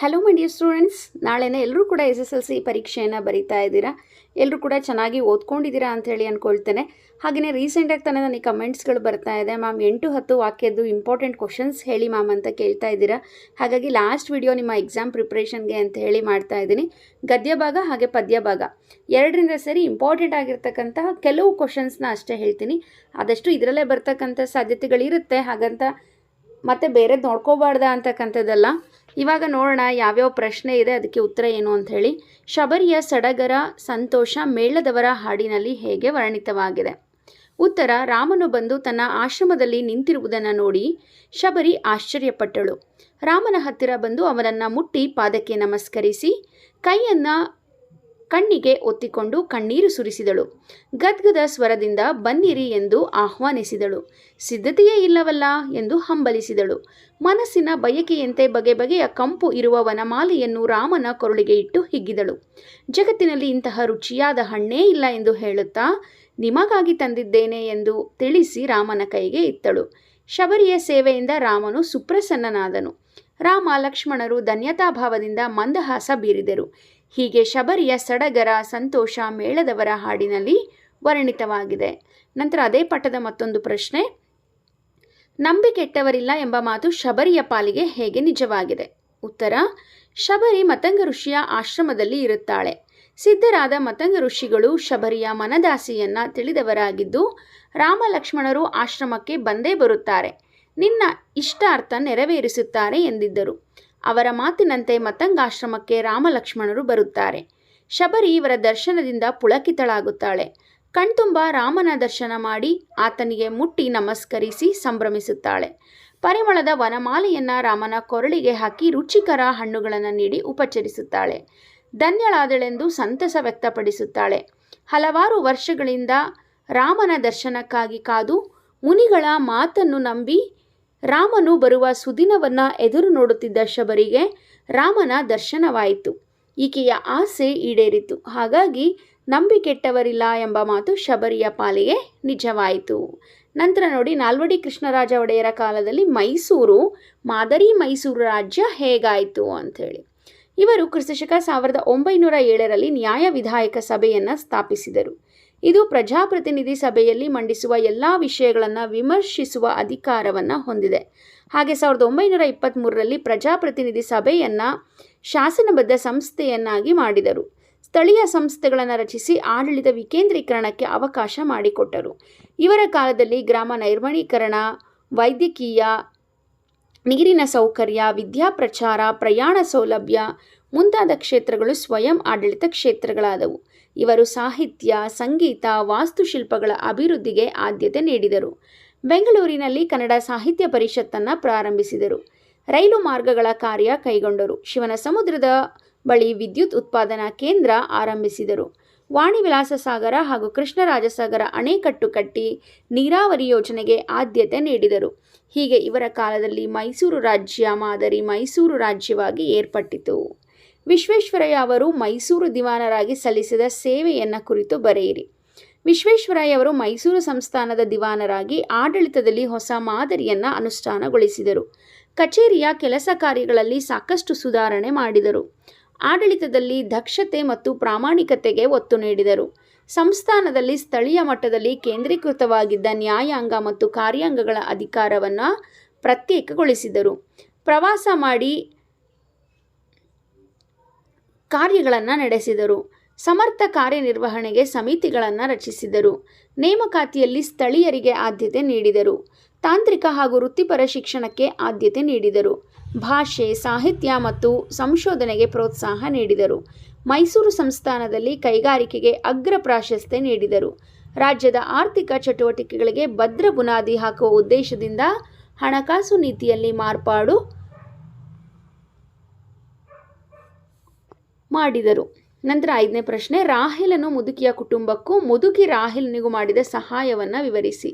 Hello my dear students ನಾಳೆನೇ ಎಲ್ಲರೂ ಕೂಡ ಎಸ್ ಎಸ್ ಎಲ್ ಸಿ ಪರೀಕ್ಷೆಯನ್ನು ಬರೀತಾ ಇದ್ದೀರಾ? ಎಲ್ಲರೂ ಕೂಡ ಚೆನ್ನಾಗಿ ಓದ್ಕೊಂಡಿದ್ದೀರಾ ಅಂತ ಹೇಳಿ ಅಂದ್ಕೊಳ್ತೇನೆ ಹಾಗೆಯೇ ರೀಸೆಂಟಾಗಿ ತಾನೇ ನನಗೆ ಕಮೆಂಟ್ಸ್ಗಳು ಬರ್ತಾ ಇದೆ. ಮ್ಯಾಮ್ ಎಂಟು ಹತ್ತು ವಾಕ್ಯದ್ದು ಇಂಪಾರ್ಟೆಂಟ್ ಕ್ವಶನ್ಸ್ ಹೇಳಿ ಮ್ಯಾಮ್ ಅಂತ ಕೇಳ್ತಾ ಇದ್ದೀರಾ? ಹಾಗಾಗಿ ಲಾಸ್ಟ್ ವಿಡಿಯೋ ನಿಮ್ಮ ಎಕ್ಸಾಮ್ ಪ್ರಿಪ್ರೇಷನ್ಗೆ ಅಂತ ಹೇಳಿ ಮಾಡ್ತಾ ಇದ್ದೀನಿ. ಗದ್ಯ ಭಾಗ ಹಾಗೆ ಪದ್ಯ ಭಾಗ. ಎರಡರಿಂದ ಸರಿ ಇಂಪಾರ್ಟೆಂಟ್ ಆಗಿರ್ತಕ್ಕಂತಹ ಕೆಲವು ಕ್ವಶನ್ಸ್ನ ಅಷ್ಟೇ ಹೇಳ್ತೀನಿ. ಆದಷ್ಟು ಇದರಲ್ಲೇ ಬರ್ತಕ್ಕಂಥ ಸಾಧ್ಯತೆಗಳಿರುತ್ತೆ. ಹಾಗಂತ ಮತ್ತೆ ಬೇರೆದು ನೋಡ್ಕೋಬಾರ್ದ ಅಂತಕ್ಕಂಥದ್ದಲ್ಲ. ಇವಾಗ ನೋಡೋಣ ಯಾವ್ಯಾವ ಪ್ರಶ್ನೆ ಇದೆ, ಅದಕ್ಕೆ ಉತ್ತರ ಏನು ಅಂತ ಹೇಳಿ. ಶಬರಿಯ ಸಡಗರ ಸಂತೋಷ ಮೇಳದವರ ಹಾಡಿನಲ್ಲಿ ಹೇಗೆ ವರ್ಣಿತವಾಗಿದೆ? ಉತ್ತರ, ರಾಮನು ಬಂದು ತನ್ನ ಆಶ್ರಮದಲ್ಲಿ ನಿಂತಿರುವುದನ್ನು ನೋಡಿ ಶಬರಿ ಆಶ್ಚರ್ಯಪಟ್ಟಳು. ರಾಮನ ಹತ್ತಿರ ಬಂದು ಅವನನ್ನು ಮುಟ್ಟಿ ಪಾದಕ್ಕೆ ನಮಸ್ಕರಿಸಿ, ಕೈಯನ್ನು ಕಣ್ಣಿಗೆ ಒತ್ತಿಕೊಂಡು ಕಣ್ಣೀರು ಸುರಿಸಿದಳು. ಗದ್ಗದ ಸ್ವರದಿಂದ ಬನ್ನಿರಿ ಎಂದು ಆಹ್ವಾನಿಸಿದಳು. ಸಿದ್ಧತೆಯೇ ಇಲ್ಲವಲ್ಲ ಎಂದು ಹಂಬಲಿಸಿದಳು. ಮನಸ್ಸಿನ ಬಯಕೆಯಂತೆ ಬಗೆ ಬಗೆಯ ಕಂಪು ಇರುವ ವನಮಾಲೆಯನ್ನು ರಾಮನ ಕೊರಳಿಗೆ ಇಟ್ಟು ಹಿಗ್ಗಿದಳು. ಜಗತ್ತಿನಲ್ಲಿ ಇಂತಹ ರುಚಿಯಾದ ಹಣ್ಣೇ ಇಲ್ಲ ಎಂದು ಹೇಳುತ್ತಾ, ನಿಮಗಾಗಿ ತಂದಿದ್ದೇನೆ ಎಂದು ತಿಳಿಸಿ ರಾಮನ ಕೈಗೆ ಇತ್ತಳು. ಶಬರಿಯ ಸೇವೆಯಿಂದ ರಾಮನು ಸುಪ್ರಸನ್ನನಾದನು. ರಾಮ ಲಕ್ಷ್ಮಣರು ಧನ್ಯತಾಭಾವದಿಂದ ಮಂದಹಾಸ ಬೀರಿದರು. ಹೀಗೆ ಶಬರಿಯ ಸಡಗರ ಸಂತೋಷ ಮೇಳದವರ ಹಾಡಿನಲ್ಲಿ ವರ್ಣಿತವಾಗಿದೆ. ನಂತರ ಅದೇ ಪಠದ ಮತ್ತೊಂದು ಪ್ರಶ್ನೆ ನಂಬಿಕೆಟ್ಟವರಿಲ್ಲ ಎಂಬ ಮಾತು ಶಬರಿಯ ಪಾಲಿಗೆ ಹೇಗೆ ನಿಜವಾಗಿದೆ? ಉತ್ತರ, ಶಬರಿ ಮತಂಗ ಋಷಿಯ ಆಶ್ರಮದಲ್ಲಿ ಇರುತ್ತಾಳೆ. ಸಿದ್ಧರಾದ ಮತಂಗ ಋಷಿಗಳು ಶಬರಿಯ ಮನದಾಸಿಯನ್ನ ತಿಳಿದವರಾಗಿದ್ದು ರಾಮ ಲಕ್ಷ್ಮಣರು ಆಶ್ರಮಕ್ಕೆ ಬಂದೇ ಬರುತ್ತಾರೆ. ನಿನ್ನ ಇಷ್ಟಾರ್ಥ ನೆರವೇರಿಸುತ್ತಾರೆ ಎಂದಿದ್ದರು. ಅವರ ಮಾತಿನಂತೆ ಮತಂಗಾಶ್ರಮಕ್ಕೆ ರಾಮಲಕ್ಷ್ಮಣರು ಬರುತ್ತಾರೆ. ಶಬರಿ ಇವರ ದರ್ಶನದಿಂದ ಪುಳಕಿತಳಾಗುತ್ತಾಳೆ. ಕಣ್ತುಂಬ ರಾಮನ ದರ್ಶನ ಮಾಡಿ ಆತನಿಗೆ ಮುಟ್ಟಿ ನಮಸ್ಕರಿಸಿ ಸಂಭ್ರಮಿಸುತ್ತಾಳೆ. ಪರಿಮಳದ ವನಮಾಲೆಯನ್ನ ರಾಮನ ಕೊರಳಿಗೆ ಹಾಕಿ ರುಚಿಕರ ಹಣ್ಣುಗಳನ್ನು ನೀಡಿ ಉಪಚರಿಸುತ್ತಾಳೆ. ಧನ್ಯಳಾದಳೆಂದು ಸಂತಸ ವ್ಯಕ್ತಪಡಿಸುತ್ತಾಳೆ. ಹಲವಾರು ವರ್ಷಗಳಿಂದ ರಾಮನ ದರ್ಶನಕ್ಕಾಗಿ ಕಾದು ಮುನಿಗಳ ಮಾತನ್ನು ನಂಬಿ ರಾಮನು ಬರುವ ಸುದಿನವನ್ನ ಎದುರು ನೋಡುತ್ತಿದ್ದ ಶಬರಿಗೆ ರಾಮನ ದರ್ಶನವಾಯಿತು. ಈಕೆಯ ಆಸೆ ಈಡೇರಿತು. ಹಾಗಾಗಿ ನಂಬಿಕೆಟ್ಟವರಿಲ್ಲ ಎಂಬ ಮಾತು ಶಬರಿಯ ಪಾಲಿಗೆ ನಿಜವಾಯಿತು. ನಂತರ ನೋಡಿ, ನಾಲ್ವಡಿ ಕೃಷ್ಣರಾಜ ಒಡೆಯರ ಕಾಲದಲ್ಲಿ ಮೈಸೂರು, ಮಾದರಿ ಮೈಸೂರು ರಾಜ್ಯ ಹೇಗಾಯಿತು ಅಂಥೇಳಿ. ಇವರು ಕ್ರಿಸ್ತಶಕ ಸಾವಿರದ ಒಂಬೈನೂರ ಏಳರಲ್ಲಿ ನ್ಯಾಯ ವಿಧಾಯಕ ಸಭೆಯನ್ನು ಸ್ಥಾಪಿಸಿದರು. ಇದು ಪ್ರಜಾಪ್ರತಿನಿಧಿ ಸಭೆಯಲ್ಲಿ ಮಂಡಿಸುವ ಎಲ್ಲ ವಿಷಯಗಳನ್ನು ವಿಮರ್ಶಿಸುವ ಅಧಿಕಾರವನ್ನು ಹೊಂದಿದೆ. ಹಾಗೆ ಸಾವಿರದ ಒಂಬೈನೂರ ಇಪ್ಪತ್ತ್ಮೂರರಲ್ಲಿ ಪ್ರಜಾಪ್ರತಿನಿಧಿ ಸಭೆಯನ್ನು ಶಾಸನಬದ್ಧ ಸಂಸ್ಥೆಯನ್ನಾಗಿ ಮಾಡಿದರು. ಸ್ಥಳೀಯ ಸಂಸ್ಥೆಗಳನ್ನು ರಚಿಸಿ ಆಡಳಿತ ವಿಕೇಂದ್ರೀಕರಣಕ್ಕೆ ಅವಕಾಶ ಮಾಡಿಕೊಟ್ಟರು. ಇವರ ಕಾಲದಲ್ಲಿ ಗ್ರಾಮ ನೈರ್ಮಣೀಕರಣ, ವೈದ್ಯಕೀಯ, ನೀರಿನ ಸೌಕರ್ಯ ವಿದ್ಯಾಪ್ರಚಾರ ಪ್ರಯಾಣ ಸೌಲಭ್ಯ ಮುಂತಾದ ಕ್ಷೇತ್ರಗಳು ಸ್ವಯಂ ಆಡಳಿತ ಕ್ಷೇತ್ರಗಳಾದವು. ಇವರು ಸಾಹಿತ್ಯ, ಸಂಗೀತ, ವಾಸ್ತುಶಿಲ್ಪಗಳ ಅಭಿವೃದ್ಧಿಗೆ ಆದ್ಯತೆ ನೀಡಿದರು. ಬೆಂಗಳೂರಿನಲ್ಲಿ ಕನ್ನಡ ಸಾಹಿತ್ಯ ಪರಿಷತ್ತನ್ನು ಪ್ರಾರಂಭಿಸಿದರು. ರೈಲು ಮಾರ್ಗಗಳ ಕಾರ್ಯ ಕೈಗೊಂಡರು. ಶಿವನ ಸಮುದ್ರದ ಬಳಿ ವಿದ್ಯುತ್ ಉತ್ಪಾದನಾ ಕೇಂದ್ರ ಆರಂಭಿಸಿದರು. ವಾಣಿ ವಿಲಾಸ ಸಾಗರ ಹಾಗೂ ಕೃಷ್ಣರಾಜಸಾಗರ ಅಣೆಕಟ್ಟು ಕಟ್ಟಿ ನೀರಾವರಿ ಯೋಜನೆಗೆ ಆದ್ಯತೆ ನೀಡಿದರು. ಹೀಗೆ ಇವರ ಕಾಲದಲ್ಲಿ ಮೈಸೂರು ರಾಜ್ಯ ಮಾದರಿ ಮೈಸೂರು ರಾಜ್ಯವಾಗಿ ಏರ್ಪಟ್ಟಿತು. ವಿಶ್ವೇಶ್ವರಯ್ಯ ಅವರು ಮೈಸೂರು ದಿವಾನರಾಗಿ ಸಲ್ಲಿಸಿದ ಸೇವೆಯನ್ನು ಕುರಿತು ಬರೆಯಿರಿ. ವಿಶ್ವೇಶ್ವರಯ್ಯ ಅವರು ಮೈಸೂರು ಸಂಸ್ಥಾನದ ದಿವಾನರಾಗಿ ಆಡಳಿತದಲ್ಲಿ ಹೊಸ ಮಾದರಿಯನ್ನು ಅನುಷ್ಠಾನಗೊಳಿಸಿದರು. ಕಚೇರಿಯ ಕೆಲಸ ಕಾರ್ಯಗಳಲ್ಲಿ ಸಾಕಷ್ಟು ಸುಧಾರಣೆ ಮಾಡಿದರು. ಆಡಳಿತದಲ್ಲಿ ದಕ್ಷತೆ ಮತ್ತು ಪ್ರಾಮಾಣಿಕತೆಗೆ ಒತ್ತು ನೀಡಿದರು. ಸಂಸ್ಥಾನದಲ್ಲಿ ಸ್ಥಳೀಯ ಮಟ್ಟದಲ್ಲಿ ಕೇಂದ್ರೀಕೃತವಾಗಿದ್ದ ನ್ಯಾಯಾಂಗ ಮತ್ತು ಕಾರ್ಯಾಂಗಗಳ ಅಧಿಕಾರವನ್ನು ಪ್ರತ್ಯೇಕಗೊಳಿಸಿದರು. ಪ್ರವಾಸ ಮಾಡಿ ಕಾರ್ಯಗಳನ್ನು ನಡೆಸಿದರು. ಸಮರ್ಥ ಕಾರ್ಯನಿರ್ವಹಣೆಗೆ ಸಮಿತಿಗಳನ್ನು ರಚಿಸಿದರು. ನೇಮಕಾತಿಯಲ್ಲಿ ಸ್ಥಳೀಯರಿಗೆ ಆದ್ಯತೆ ನೀಡಿದರು. ತಾಂತ್ರಿಕ ಹಾಗೂ ವೃತ್ತಿಪರ ಶಿಕ್ಷಣಕ್ಕೆ ಆದ್ಯತೆ ನೀಡಿದರು. ಭಾಷೆ, ಸಾಹಿತ್ಯ ಮತ್ತು ಸಂಶೋಧನೆಗೆ ಪ್ರೋತ್ಸಾಹ ನೀಡಿದರು. ಮೈಸೂರು ಸಂಸ್ಥಾನದಲ್ಲಿ ಕೈಗಾರಿಕೆಗೆ ಅಗ್ರ ಪ್ರಾಶಸ್ತ್ಯ ನೀಡಿದರು. ರಾಜ್ಯದ ಆರ್ಥಿಕ ಚಟುವಟಿಕೆಗಳಿಗೆ ಭದ್ರ ಬುನಾದಿ ಹಾಕುವ ಉದ್ದೇಶದಿಂದ ಹಣಕಾಸು ನೀತಿಯಲ್ಲಿ ಮಾರ್ಪಾಡು ಮಾಡಿದರು. ನಂತರ ಐದನೇ ಪ್ರಶ್ನೆ ರಾಹಿಲನು ಮುದುಕಿಯ ಕುಟುಂಬಕ್ಕೂ ಮುದುಕಿ ರಾಹಿಲನಿಗೂ ಮಾಡಿದ ಸಹಾಯವನ್ನು ವಿವರಿಸಿ.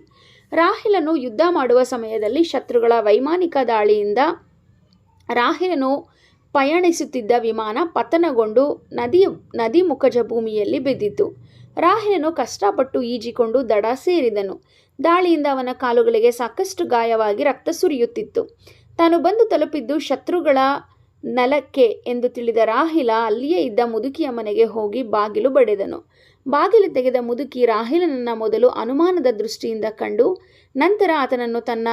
ರಾಹಿಲನು ಯುದ್ಧ ಮಾಡುವ ಸಮಯದಲ್ಲಿ ಶತ್ರುಗಳ ವೈಮಾನಿಕ ದಾಳಿಯಿಂದ ರಾಹಿಲನು ಪಯಣಿಸುತ್ತಿದ್ದ ವಿಮಾನ ಪತನಗೊಂಡು ನದಿ ನದಿ ಮುಖಜ ಭೂಮಿಯಲ್ಲಿ ಬಿದ್ದಿತು ರಾಹಿಲನು ಕಷ್ಟಪಟ್ಟು ಈಜಿಕೊಂಡು ದಡ ಸೇರಿದನು. ದಾಳಿಯಿಂದ ಅವನ ಕಾಲುಗಳಿಗೆ ಸಾಕಷ್ಟು ಗಾಯವಾಗಿ ರಕ್ತ ಸುರಿಯುತ್ತಿತ್ತು. ತಾನು ಬಂದು ತಲುಪಿದ್ದು ಶತ್ರುಗಳ ನೆಲಕ್ಕೆ ಎಂದು ತಿಳಿದ ರಾಹಿಲ ಅಲ್ಲಿಯೇ ಇದ್ದ ಮುದುಕಿಯ ಮನೆಗೆ ಹೋಗಿ ಬಾಗಿಲು ಬಡೆದನು. ಬಾಗಿಲು ತೆಗೆದ ಮುದುಕಿ ರಾಹಿಲನನ್ನ ಮೊದಲು ಅನುಮಾನದ ದೃಷ್ಟಿಯಿಂದ ಕಂಡು, ನಂತರ ಆತನನ್ನು ತನ್ನ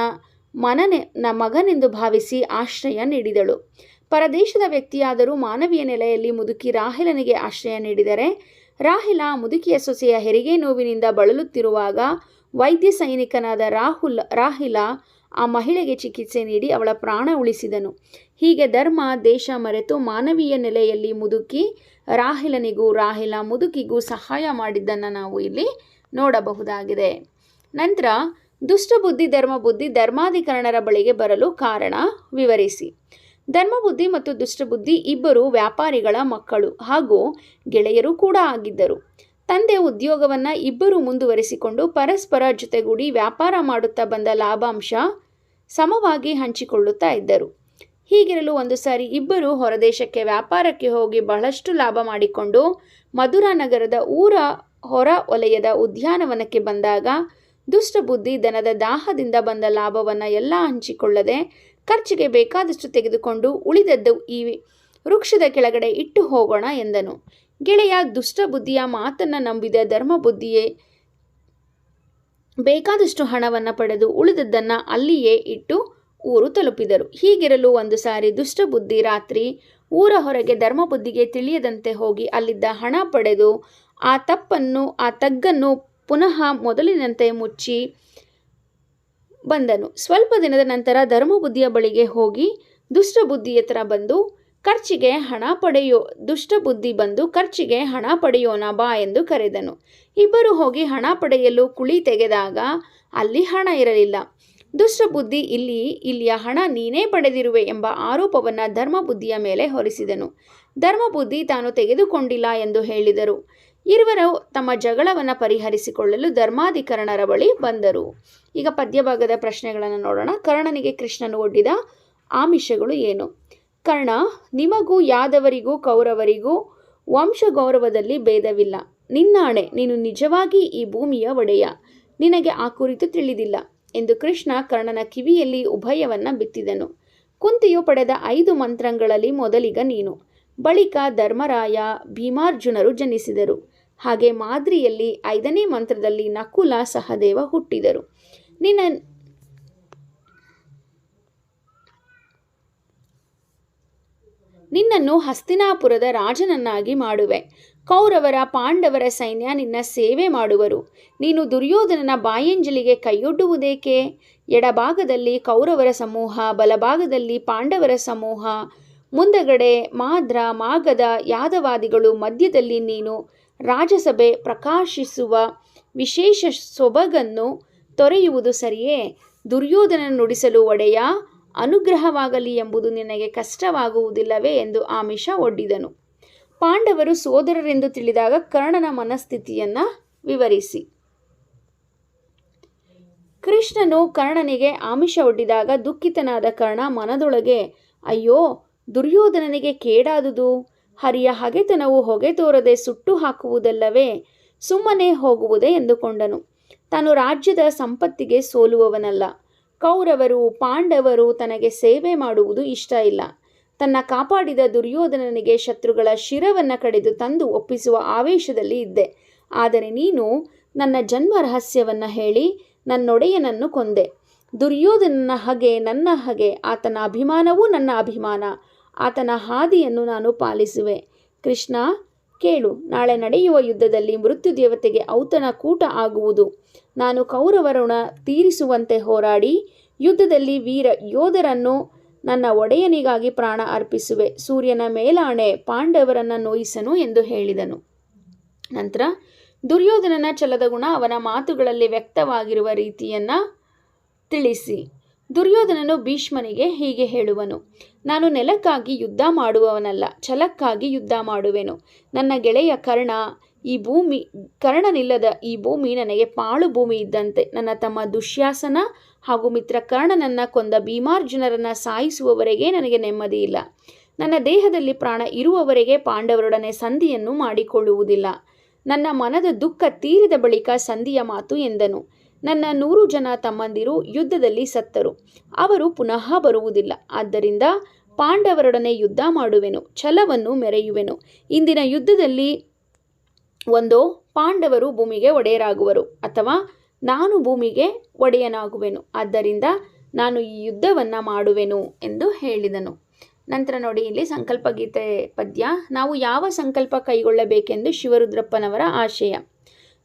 ಮನನೆ, ನ ಮಗನೆಂದು ಭಾವಿಸಿ ಆಶ್ರಯ ನೀಡಿದಳು. ಪರದೇಶದ ವ್ಯಕ್ತಿಯಾದರೂ ಮಾನವೀಯ ನೆಲೆಯಲ್ಲಿ ಮುದುಕಿ ರಾಹಿಲನಿಗೆ ಆಶ್ರಯ ನೀಡಿದರೆ, ರಾಹಿಲ ಮುದುಕಿಯ ಸೊಸೆಯ ಹೆರಿಗೆ ನೋವಿನಿಂದ ಬಳಲುತ್ತಿರುವಾಗ ವೈದ್ಯ ಸೈನಿಕನಾದ ರಾಹುಲ್, ರಾಹಿಲ ಆ ಮಹಿಳೆಗೆ ಚಿಕಿತ್ಸೆ ನೀಡಿ ಅವಳ ಪ್ರಾಣ ಉಳಿಸಿದನು. ಹೀಗೆ ಧರ್ಮ, ದೇಶ ಮರೆತು ಮಾನವೀಯ ನೆಲೆಯಲ್ಲಿ ಮುದುಕಿ ರಾಹಿಲನಿಗೂ ರಾಹಿಲ ಮುದುಕಿಗೂ ಸಹಾಯ ಮಾಡಿದ್ದನ್ನು ನಾವು ಇಲ್ಲಿ ನೋಡಬಹುದಾಗಿದೆ. ನಂತರ ದುಷ್ಟಬುದ್ಧಿ ಧರ್ಮಬುದ್ಧಿ ಧರ್ಮಾಧಿಕರಣರ ಬಳಿಗೆ ಬರಲು ಕಾರಣ ವಿವರಿಸಿ. ಧರ್ಮಬುದ್ಧಿ ಮತ್ತು ದುಷ್ಟಬುದ್ಧಿ ಇಬ್ಬರು ವ್ಯಾಪಾರಿಗಳ ಮಕ್ಕಳು ಹಾಗೂ ಗೆಳೆಯರು ಕೂಡ ಆಗಿದ್ದರು. ತಂದೆ ಉದ್ಯೋಗವನ್ನ ಇಬ್ಬರು ಮುಂದುವರಿಸಿಕೊಂಡು ಪರಸ್ಪರ ಜೊತೆಗೂಡಿ ವ್ಯಾಪಾರ ಮಾಡುತ್ತಾ ಬಂದ ಲಾಭಾಂಶ ಸಮವಾಗಿ ಹಂಚಿಕೊಳ್ಳುತ್ತಾ ಇದ್ದರು. ಹೀಗಿರಲು ಒಂದು ಸಾರಿ ಇಬ್ಬರು ಹೊರದೇಶಕ್ಕೆ ವ್ಯಾಪಾರಕ್ಕೆ ಹೋಗಿ ಬಹಳಷ್ಟು ಲಾಭ ಮಾಡಿಕೊಂಡು ಮಧುರಾ ನಗರದ ಊರ ಹೊರ ವಲಯದ ಉದ್ಯಾನವನಕ್ಕೆ ಬಂದಾಗ ದುಷ್ಟಬುದ್ಧಿ ದನದ ದಾಹದಿಂದ ಬಂದ ಲಾಭವನ್ನು ಎಲ್ಲ ಹಂಚಿಕೊಳ್ಳದೆ ಖರ್ಚಿಗೆ ಬೇಕಾದಷ್ಟು ತೆಗೆದುಕೊಂಡು ಉಳಿದದ್ದು ಈ ವೃಕ್ಷದ ಕೆಳಗಡೆ ಇಟ್ಟು ಹೋಗೋಣ ಎಂದನು. ಗೆಳೆಯ ದುಷ್ಟಬುದ್ಧಿಯ ಮಾತನ್ನು ನಂಬಿದ ಧರ್ಮಬುದ್ಧಿಯೇ ಬೇಕಾದಷ್ಟು ಹಣವನ್ನು ಪಡೆದು ಉಳಿದದ್ದನ್ನು ಅಲ್ಲಿಯೇ ಇಟ್ಟು ಊರು ತಲುಪಿದರು. ಹೀಗಿರಲು ಒಂದು ಸಾರಿ ದುಷ್ಟಬುದ್ಧಿ ರಾತ್ರಿ ಊರ ಹೊರಗೆ ಧರ್ಮಬುದ್ಧಿಗೆ ತಿಳಿಯದಂತೆ ಹೋಗಿ ಅಲ್ಲಿದ್ದ ಹಣ ಪಡೆದು ಆ ತಪ್ಪನ್ನು, ಆ ತಗ್ಗನ್ನು ಪುನಃ ಮೊದಲಿನಂತೆ ಮುಚ್ಚಿ ಬಂದನು. ಸ್ವಲ್ಪ ದಿನದ ನಂತರ ಧರ್ಮಬುದ್ಧಿಯ ಬಳಿಗೆ ಹೋಗಿ ದುಷ್ಟಬುದ್ಧಿ ಹತ್ರ ಬಂದು ಖರ್ಚಿಗೆ ಹಣ ಪಡೆಯೋ ದುಷ್ಟಬುದ್ಧಿ ಬಂದು ಖರ್ಚಿಗೆ ಹಣ ಪಡೆಯೋಣ ಬಾ ಎಂದು ಕರೆದನು. ಇಬ್ಬರು ಹೋಗಿ ಹಣ ಪಡೆಯಲು ಕುಳಿ ತೆಗೆದಾಗ ಅಲ್ಲಿ ಹಣ ಇರಲಿಲ್ಲ. ದುಷ್ಟಬುದ್ಧಿ ಇಲ್ಲಿ, ಇಲ್ಲಿಯ ಹಣ ನೀನೇ ಪಡೆದಿರುವೆ ಎಂಬ ಆರೋಪವನ್ನು ಧರ್ಮಬುದ್ಧಿಯ ಮೇಲೆ ಹೊರಿಸಿದನು. ಧರ್ಮಬುದ್ಧಿ ತಾನು ತೆಗೆದುಕೊಂಡಿಲ್ಲ ಎಂದು ಹೇಳಿದರು. ಇರುವರು ತಮ್ಮ ಜಗಳವನ್ನು ಪರಿಹರಿಸಿಕೊಳ್ಳಲು ಧರ್ಮಾಧಿಕರಣರ ಬಳಿ ಬಂದರು. ಈಗ ಪದ್ಯಭಾಗದ ಪ್ರಶ್ನೆಗಳನ್ನು ನೋಡೋಣ. ಕರ್ಣನಿಗೆ ಕೃಷ್ಣನು ಒಡ್ಡಿದ ಆಮಿಷಗಳು ಏನು? ಕರ್ಣ, ನಿಮಗೂ ಯಾದವರಿಗೂ ಕೌರವರಿಗೂ ವಂಶ ಗೌರವದಲ್ಲಿ ಭೇದವಿಲ್ಲ. ನಿನ್ನಾಣೆ ನೀನು ನಿಜವಾಗಿ ಈ ಭೂಮಿಯ ಒಡೆಯ. ನಿನಗೆ ಆ ಕುರಿತು ತಿಳಿದಿಲ್ಲ. ಎಂದು ಕೃಷ್ಣ ಕರ್ಣನ ಕಿವಿಯಲ್ಲಿ ಉಭಯವನ್ನ ಬಿತ್ತಿದನು. ಕುಂತಿಯು ಪಡೆದ ಐದು ಮಂತ್ರಗಳಲ್ಲಿ ಮೊದಲಿಗ ನೀನು. ಬಳಿಕ ಧರ್ಮರಾಯ, ಭೀಮಾರ್ಜುನರು ಜನಿಸಿದರು. ಹಾಗೆ ಮಾದ್ರಿಯಲ್ಲಿ ಐದನೇ ಮಂತ್ರದಲ್ಲಿ ನಕುಲ ಸಹದೇವ ಹುಟ್ಟಿದರು. ನಿನ್ನ ನಿನ್ನನ್ನು ಹಸ್ತಿನಾಪುರದ ರಾಜನನ್ನಾಗಿ ಮಾಡುವೆ. ಕೌರವರ ಪಾಂಡವರ ಸೈನ್ಯ ನಿನ್ನ ಸೇವೆ ಮಾಡುವರು. ನೀನು ದುರ್ಯೋಧನನ ಬಾಯಂಜಲಿಗೆ ಕೈಯೊಡ್ಡುವುದೇಕೆ? ಎಡಭಾಗದಲ್ಲಿ ಕೌರವರ ಸಮೂಹ, ಬಲಭಾಗದಲ್ಲಿ ಪಾಂಡವರ ಸಮೂಹ. ಮುಂದಗಡೆ ಮಾದ್ರ ಮಾಗದ ಯಾದವಾದಿಗಳು, ಮಧ್ಯದಲ್ಲಿ ನೀನು. ರಾಜಸಭೆ ಪ್ರಕಾಶಿಸುವ ವಿಶೇಷ ಸೊಬಗನ್ನು ತೊರೆಯುವುದು ಸರಿಯೇ? ದುರ್ಯೋಧನ ನುಡಿಸಲು ಒಡೆಯ? ಅನುಗ್ರಹವಾಗಲಿ ಎಂಬುದು ನಿನಗೆ ಕಷ್ಟವಾಗುವುದಿಲ್ಲವೇ ಎಂದು ಆಮಿಷ ಒಡ್ಡಿದನು. ಪಾಂಡವರು ಸೋದರರೆಂದು ತಿಳಿದಾಗ ಕರ್ಣನ ಮನಸ್ಥಿತಿಯನ್ನು ವಿವರಿಸಿ. ಕೃಷ್ಣನು ಕರ್ಣನಿಗೆ ಆಮಿಷ ಒಡ್ಡಿದಾಗ ದುಃಖಿತನಾದ ಕರ್ಣ ಮನದೊಳಗೆ, ಅಯ್ಯೋ, ದುರ್ಯೋಧನನಿಗೆ ಕೇಡಾದುದು? ಹರಿಯ ಹಗೆತನವು ಹೊಗೆ ತೋರದೆ ಸುಟ್ಟು ಹಾಕುವುದಲ್ಲವೇ? ಸುಮ್ಮನೆ ಹೋಗುವುದೇ ಎಂದುಕೊಂಡನು. ತಾನು ರಾಜ್ಯದ ಸಂಪತ್ತಿಗೆ ಸೋಲುವವನಲ್ಲ. ಕೌರವರು, ಪಾಂಡವರು ತನಗೆ ಸೇವೆ ಮಾಡುವುದು ಇಷ್ಟ ಇಲ್ಲ. ತನ್ನ ಕಾಪಾಡಿದ ದುರ್ಯೋಧನನಿಗೆ ಶತ್ರುಗಳ ಶಿರವನ್ನು ಕಡಿದು ತಂದು ಒಪ್ಪಿಸುವ ಆವೇಶದಲ್ಲಿ ಇದ್ದೆ. ಆದರೆ ನೀನು ನನ್ನ ಜನ್ಮ ರಹಸ್ಯವನ್ನು ಹೇಳಿ ನನ್ನೊಡೆಯನನ್ನು ಕೊಂದೆ. ದುರ್ಯೋಧನನ ಹಗೆ ನನ್ನ ಹಗೆ, ಆತನ ಅಭಿಮಾನವೂ ನನ್ನ ಅಭಿಮಾನ. ಆತನ ಹಾದಿಯನ್ನು ನಾನು ಪಾಲಿಸುವೆ. ಕೃಷ್ಣ ಕೇಳು, ನಾಳೆ ನಡೆಯುವ ಯುದ್ಧದಲ್ಲಿ ಮೃತ್ಯು ದೇವತೆಗೆ ಔತಣ ಕೂಟ ಆಗುವುದು. ನಾನು ಕೌರವರುಣ ತೀರಿಸುವಂತೆ ಹೋರಾಡಿ ಯುದ್ಧದಲ್ಲಿ ವೀರ ಯೋಧರನ್ನು ನನ್ನ ಒಡೆಯನಿಗಾಗಿ ಪ್ರಾಣ ಅರ್ಪಿಸುವೆ. ಸೂರ್ಯನ ಮೇಲಾಣೆ ಪಾಂಡವರನ್ನು ನೋಯಿಸನು ಎಂದು ಹೇಳಿದನು. ನಂತರ ದುರ್ಯೋಧನನ ಛಲದ ಗುಣ ಅವನ ಮಾತುಗಳಲ್ಲಿ ವ್ಯಕ್ತವಾಗಿರುವ ರೀತಿಯನ್ನು ತಿಳಿಸಿ. ದುರ್ಯೋಧನನು ಭೀಷ್ಮನಿಗೆ ಹೀಗೆ ಹೇಳುವನು. ನಾನು ನೆಲಕ್ಕಾಗಿ ಯುದ್ಧ ಮಾಡುವವನಲ್ಲ, ಛಲಕ್ಕಾಗಿ ಯುದ್ಧ ಮಾಡುವೆನು. ನನ್ನ ಗೆಳೆಯ ಕರ್ಣ ಈ ಭೂಮಿ, ಕರ್ಣನಿಲ್ಲದ ಈ ಭೂಮಿ ನನಗೆ ಪಾಳು ಭೂಮಿ ಇದ್ದಂತೆ. ನನ್ನ ತಮ್ಮ ದುಶ್ಯಾಸನ ಹಾಗೂ ಮಿತ್ರ ಕರ್ಣನನ್ನು ಕೊಂದ ಭೀಮಾರ್ಜುನರನ್ನು ಸಾಯಿಸುವವರೆಗೆ ನನಗೆ ನೆಮ್ಮದಿ ಇಲ್ಲ. ನನ್ನ ದೇಹದಲ್ಲಿ ಪ್ರಾಣ ಇರುವವರೆಗೆ ಪಾಂಡವರೊಡನೆ ಸಂಧಿಯನ್ನು ಮಾಡಿಕೊಳ್ಳುವುದಿಲ್ಲ. ನನ್ನ ಮನದ ದುಃಖ ತೀರಿದ ಬಳಿಕ ಸಂಧಿಯ ಮಾತು ಎಂದನು. ನನ್ನ ನೂರು ಜನ ತಮ್ಮಂದಿರು ಯುದ್ಧದಲ್ಲಿ ಸತ್ತರು. ಅವರು ಪುನಃ ಬರುವುದಿಲ್ಲ. ಆದ್ದರಿಂದ ಪಾಂಡವರೊಡನೆ ಯುದ್ಧ ಮಾಡುವೆನು, ಛಲವನ್ನು ಮೆರೆಯುವೆನು. ಇಂದಿನ ಯುದ್ಧದಲ್ಲಿ ಒಂದೋ, ಪಾಂಡವರು ಭೂಮಿಗೆ ಒಡೆಯರಾಗುವರು ಅಥವಾ ನಾನು ಭೂಮಿಗೆ ಒಡೆಯನಾಗುವೆನು. ಆದ್ದರಿಂದ ನಾನು ಈ ಯುದ್ಧವನ್ನು ಮಾಡುವೆನು ಎಂದು ಹೇಳಿದನು. ನಂತರ ನೋಡಿ, ಇಲ್ಲಿ ಸಂಕಲ್ಪ ಗೀತೆ ಪದ್ಯ, ನಾವು ಯಾವ ಸಂಕಲ್ಪ ಕೈಗೊಳ್ಳಬೇಕೆಂದು ಶಿವರುದ್ರಪ್ಪನವರ ಆಶಯ.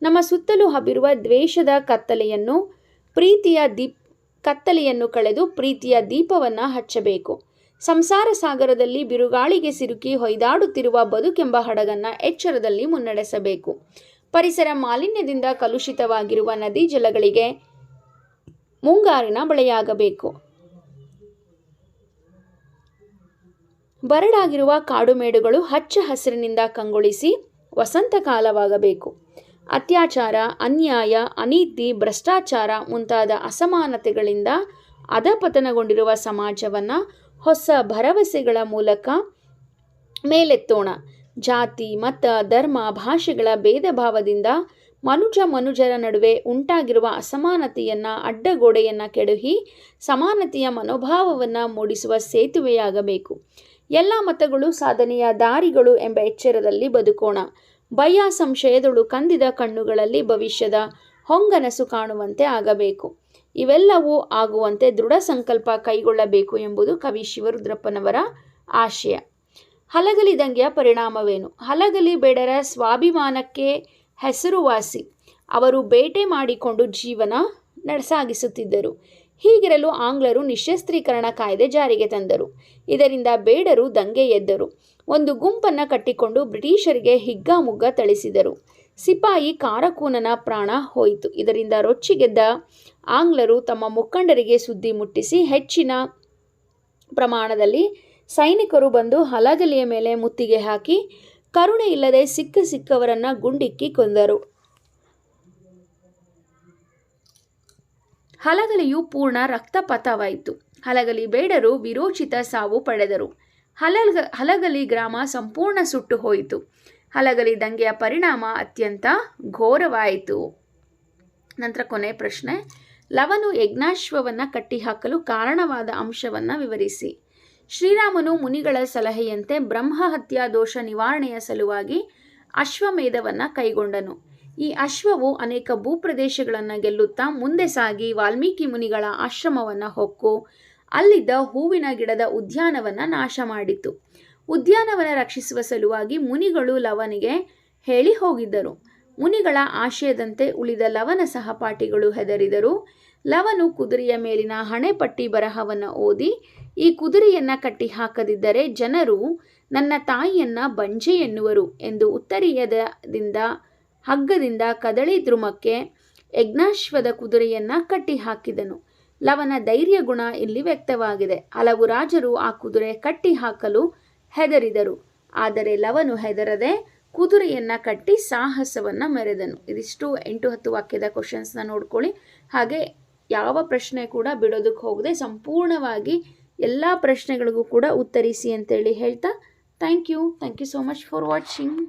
ನಮ್ಮ ಸುತ್ತಲೂ ಹಬ್ಬಿರುವ ದ್ವೇಷದ ಕತ್ತಲೆಯನ್ನು, ಪ್ರೀತಿಯ ದೀಪ್, ಕತ್ತಲೆಯನ್ನು ಕಳೆದು ಪ್ರೀತಿಯ ದೀಪವನ್ನು ಹಚ್ಚಬೇಕು. ಸಂಸಾರ ಸಾಗರದಲ್ಲಿ ಬಿರುಗಾಳಿಗೆ ಸಿರುಕಿ ಹೊಯ್ದಾಡುತ್ತಿರುವ ಬದುಕೆಂಬ ಹಡಗನ್ನು ಎಚ್ಚರದಲ್ಲಿ ಮುನ್ನಡೆಸಬೇಕು. ಪರಿಸರ ಮಾಲಿನ್ಯದಿಂದ ಕಲುಷಿತವಾಗಿರುವ ನದಿ ಜಲಗಳಿಗೆ ಮುಂಗಾರಿನ ಬಳೆಯಾಗಬೇಕು. ಬರಡಾಗಿರುವ ಕಾಡುಮೇಡುಗಳು ಹಚ್ಚ ಹಸಿರಿನಿಂದ ಕಂಗೊಳಿಸಿ ವಸಂತ ಕಾಲವಾಗಬೇಕು. ಅತ್ಯಾಚಾರ, ಅನ್ಯಾಯ, ಅನೀತಿ, ಭ್ರಷ್ಟಾಚಾರ ಮುಂತಾದ ಅಸಮಾನತೆಗಳಿಂದ ಅಧಪತನಗೊಂಡಿರುವ ಸಮಾಜವನ್ನು ಹೊಸ ಭರವಸೆಗಳ ಮೂಲಕ ಮೇಲೆತ್ತೋಣ. ಜಾತಿ, ಮತ, ಧರ್ಮ, ಭಾಷೆಗಳ ಭೇದ ಭಾವದಿಂದ ಮನುಜ ಮನುಜರ ನಡುವೆ ಉಂಟಾಗಿರುವ ಅಸಮಾನತೆಯನ್ನು, ಅಡ್ಡಗೋಡೆಯನ್ನು ಕೆಡಹಿ ಸಮಾನತೆಯ ಮನೋಭಾವವನ್ನು ಮೂಡಿಸುವ ಸೇತುವೆಯಾಗಬೇಕು. ಎಲ್ಲ ಮತಗಳು ಸಾಧನೆಯ ದಾರಿಗಳು ಎಂಬ ಎಚ್ಚರದಲ್ಲಿ ಬದುಕೋಣ. ಭಯ ಸಂಶಯದಳು ಕಂದಿದ ಕಣ್ಣುಗಳಲ್ಲಿ ಭವಿಷ್ಯದ ಹೊಂಗನಸು ಕಾಣುವಂತೆ ಆಗಬೇಕು. ಇವೆಲ್ಲವೂ ಆಗುವಂತೆ ದೃಢ ಸಂಕಲ್ಪ ಕೈಗೊಳ್ಳಬೇಕು ಎಂಬುದು ಕವಿ ಶಿವರುದ್ರಪ್ಪನವರ ಆಶಯ. ಹಲಗಲಿ ದಂಗೆಯ ಪರಿಣಾಮವೇನು? ಹಲಗಲಿ ಬೇಡರ ಸ್ವಾಭಿಮಾನಕ್ಕೆ ಹೆಸರುವಾಸಿ ಅವರು ಬೇಟೆ ಮಾಡಿಕೊಂಡು ಜೀವನ ನಡೆಸಾಗಿಸುತ್ತಿದ್ದರು ಹೀಗಿರಲು ಆಂಗ್ಲರು ನಿಶಸ್ತ್ರೀಕರಣ ಕಾಯ್ದೆ ಜಾರಿಗೆ ತಂದರು. ಇದರಿಂದ ಬೇಡರು ದಂಗೆ ಎದ್ದರು. ಒಂದು ಗುಂಪನ್ನು ಕಟ್ಟಿಕೊಂಡು ಬ್ರಿಟಿಷರಿಗೆ ಹಿಗ್ಗಾಮುಗ್ಗ ಥಳಿಸಿದರು. ಸಿಪಾಯಿ ಕಾರಕೂನನ ಪ್ರಾಣ ಹೋಯಿತು. ಇದರಿಂದ ರೊಚ್ಚಿಗೆದ್ದ ಆಂಗ್ಲರು ತಮ್ಮ ಮುಖಂಡರಿಗೆ ಸುದ್ದಿ ಮುಟ್ಟಿಸಿ ಹೆಚ್ಚಿನ ಪ್ರಮಾಣದಲ್ಲಿ ಸೈನಿಕರು ಬಂದು ಹಲಗಲಿಯ ಮೇಲೆ ಮುತ್ತಿಗೆ ಹಾಕಿ ಕರುಣೆ ಇಲ್ಲದೆ ಸಿಕ್ಕ ಸಿಕ್ಕವರನ್ನ ಗುಂಡಿಕ್ಕಿ ಕೊಂದರು. ಹಲಗಲಿಯು ಪೂರ್ಣ ರಕ್ತಪಾತವಾಯಿತು. ಹಲಗಲಿ ಬೇಡರು ವಿರೋಚಿತ ಸಾವು ಪಡೆದರು. ಹಲಗ, ಹಲಗಲಿ ಗ್ರಾಮ ಸಂಪೂರ್ಣ ಸುಟ್ಟು ಹೋಯಿತು. ಹಲಗಲಿ ದಂಗೆಯ ಪರಿಣಾಮ ಅತ್ಯಂತ ಘೋರವಾಯಿತು. ನಂತರ ಕೊನೆ ಪ್ರಶ್ನೆ. ಲವನು ಯಜ್ಞಾಶ್ವವನ್ನು ಕಟ್ಟಿಹಾಕಲು ಕಾರಣವಾದ ಅಂಶವನ್ನು ವಿವರಿಸಿ. ಶ್ರೀರಾಮನು ಮುನಿಗಳ ಸಲಹೆಯಂತೆ ಬ್ರಹ್ಮ ಹತ್ಯಾ ದೋಷ ನಿವಾರಣೆಯ ಸಲುವಾಗಿ ಅಶ್ವಮೇಧವನ್ನು ಕೈಗೊಂಡನು. ಈ ಅಶ್ವವು ಅನೇಕ ಭೂಪ್ರದೇಶಗಳನ್ನು ಗೆಲ್ಲುತ್ತಾ ಮುಂದೆ ಸಾಗಿ ವಾಲ್ಮೀಕಿ ಮುನಿಗಳ ಆಶ್ರಮವನ್ನು ಹೊಕ್ಕು, ಅಲ್ಲಿದ್ದ ಹೂವಿನ ಗಿಡದ ಉದ್ಯಾನವನ್ನು ನಾಶ ಮಾಡಿತು ಉದ್ಯಾನವನ್ನು ರಕ್ಷಿಸುವ ಸಲುವಾಗಿ ಮುನಿಗಳು ಲವನಿಗೆ ಹೇಳಿ ಹೋಗಿದ್ದರು. ಮುನಿಗಳ ಆಶಯದಂತೆ ಉಳಿದ ಲವನ ಸಹಪಾಠಿಗಳು ಹೆದರಿದರು. ಲವನು ಕುದುರೆಯ ಮೇಲಿನ ಹಣೆಪಟ್ಟಿ ಬರಹವನ್ನು ಓದಿ, ಈ ಕುದುರೆಯನ್ನು ಕಟ್ಟಿ ಹಾಕದಿದ್ದರೆ ಜನರು ನನ್ನ ತಾಯಿಯನ್ನ ಬಂಜೆ ಎನ್ನುವರು ಎಂದು ಉತ್ತರೀಯದಿಂದ ಹಗ್ಗದಿಂದ ಕದಳಿ ದ್ರುಮಕ್ಕೆ ಯಜ್ಞಾಶ್ವದ ಕುದುರೆಯನ್ನು ಕಟ್ಟಿ ಹಾಕಿದನು ಲವನ ಧೈರ್ಯ ಗುಣ ಇಲ್ಲಿ ವ್ಯಕ್ತವಾಗಿದೆ. ಹಲವು ರಾಜರು ಆ ಕುದುರೆ ಕಟ್ಟಿ ಹಾಕಲು ಹೆದರಿದರು. ಆದರೆ ಲವನು ಹೆದರದೆ ಕುದುರೆಯನ್ನು ಕಟ್ಟಿ ಸಾಹಸವನ್ನು ಮೆರೆದನು. ಇದಿಷ್ಟು ಎಂಟು ಹತ್ತು ವಾಕ್ಯದ ಕ್ವಶನ್ಸ್ನ ನೋಡ್ಕೊಳ್ಳಿ. ಹಾಗೆ ಯಾವ ಪ್ರಶ್ನೆ ಕೂಡ ಬಿಡೋದಕ್ಕೆ ಹೋಗದೆ ಸಂಪೂರ್ಣವಾಗಿ ಎಲ್ಲ ಪ್ರಶ್ನೆಗಳಿಗೂ ಕೂಡ ಉತ್ತರಿಸಿ ಅಂತೇಳಿ ಹೇಳ್ತಾ thank you thank you so much for watching